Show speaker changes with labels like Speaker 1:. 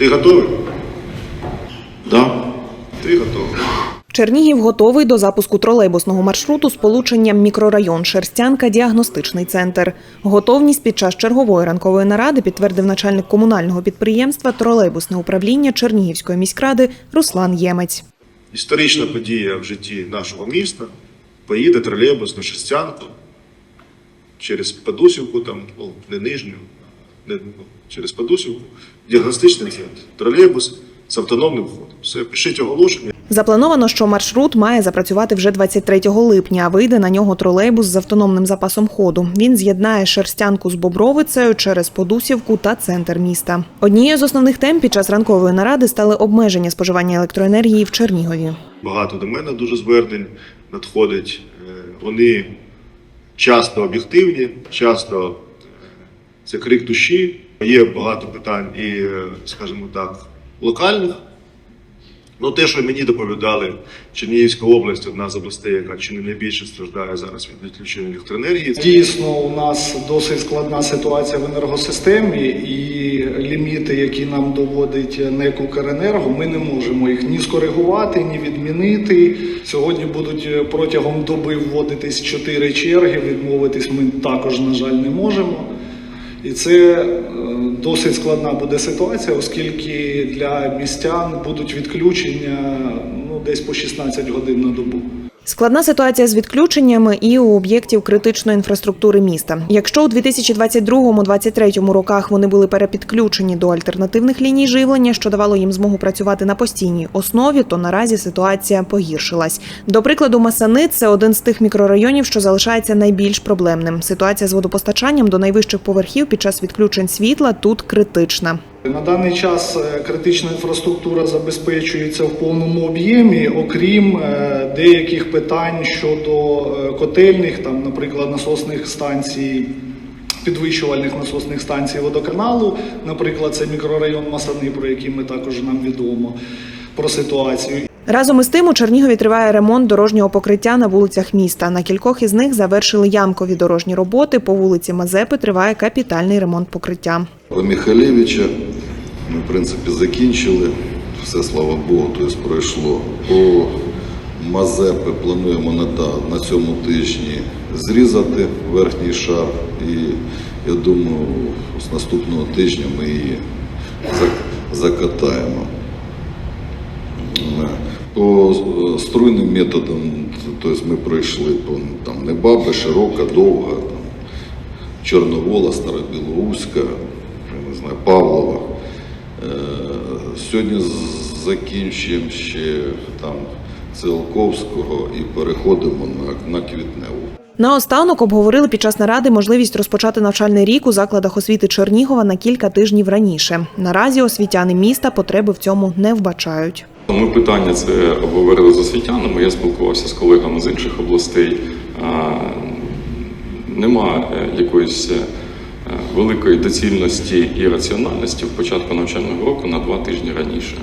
Speaker 1: Ти готовий? Да. Ти готовий.
Speaker 2: Чернігів готовий до запуску тролейбусного маршруту з полученням мікрорайон Шерстянка діагностичний центр. Готовність під час чергової ранкової наради підтвердив начальник комунального підприємства тролейбусне управління Чернігівської міськради Руслан Ємець.
Speaker 1: Історична подія в житті нашого міста. Поїде тролейбус на Шестянку через Подусівку, там, ну, не нижню, через Подусівку, діагностичний центр. Тролейбус з автономним входом. Все, пишіть оголошення.
Speaker 2: Заплановано, що маршрут має запрацювати вже 23 липня. а Вийде на нього тролейбус з автономним запасом ходу. Він з'єднає Шерстянку з Бобровицею через Подусівку та центр міста. Однією з основних тем під час ранкової наради стали обмеження споживання електроенергії в Чернігові.
Speaker 1: Багато до мене дуже звернень надходить. Е, Вони часто об'єктивні, часто це крик душі. Є багато питань і, е, скажімо так, локальних. Ну, те, що мені доповідали, Чернігівська область одна з областей, яка чи не найбільше страждає зараз від відключення електроенергії.
Speaker 3: Дійсно, у нас досить складна ситуація в енергосистемі, і ліміти, які нам доводить НЕК «Укренерго», ми не можемо їх ні скоригувати, ні відмінити. Сьогодні будуть протягом доби вводитись чотири черги. Відмовитись ми також, на жаль, не можемо. І це е, досить складна буде ситуація, оскільки для містян будуть відключення ну, десь по 16 годин на добу.
Speaker 2: Складна ситуація з відключеннями і у об'єктів критичної інфраструктури міста. Якщо у 2022-2023 роках вони були перепідключені до альтернативних ліній живлення, що давало їм змогу працювати на постійній основі, то наразі ситуація погіршилась. До прикладу, Масани це один з тих мікрорайонів, що залишається найбільш проблемним. Ситуація з водопостачанням до найвищих поверхів під час відключень світла тут критична.
Speaker 3: На даний час е, критична інфраструктура забезпечується в повному об'ємі, окрім е, деяких питань щодо е, котельних, там, наприклад, насосних станцій, підвищувальних насосних станцій водоканалу. Наприклад, це мікрорайон Масани, про який ми також нам відомо про ситуацію.
Speaker 2: Разом із тим у Чернігові триває ремонт дорожнього покриття на вулицях міста. На кількох із них завершили ямкові дорожні роботи. По вулиці Мазепи триває капітальний ремонт покриття.
Speaker 4: По Михалевича ми, в принципі, закінчили. Все, слава Богу, тобто пройшло. По Мазепи плануємо на, на цьому тижні зрізати верхній шар. І я думаю, з наступного тижня ми її закатаємо. По струйним методам, тобто ми пройшли по там, Небаби, Широка, Довга, там, Чорновола, Старобілоуська, не знаю, Павлова. Е, Сьогодні закінчуємо ще там Циолковського і переходимо на, на Квітневу.
Speaker 2: Наостанок обговорили під час наради можливість розпочати навчальний рік у закладах освіти Чернігова на кілька тижнів раніше. Наразі освітяни міста потреби в цьому не вбачають.
Speaker 5: Ми питання це обговорили з освітянами. Я спілкувався з колегами з інших областей. А, Нема е, якоїсь е, великої доцільності і раціональності в початку навчального року на два тижні раніше.